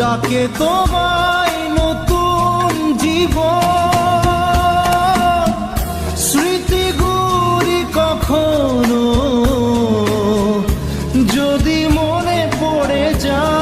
ডাকে তোমায় নতুন জীবন। স্মৃতিগুলি কখনো যদি মনে পড়ে যায়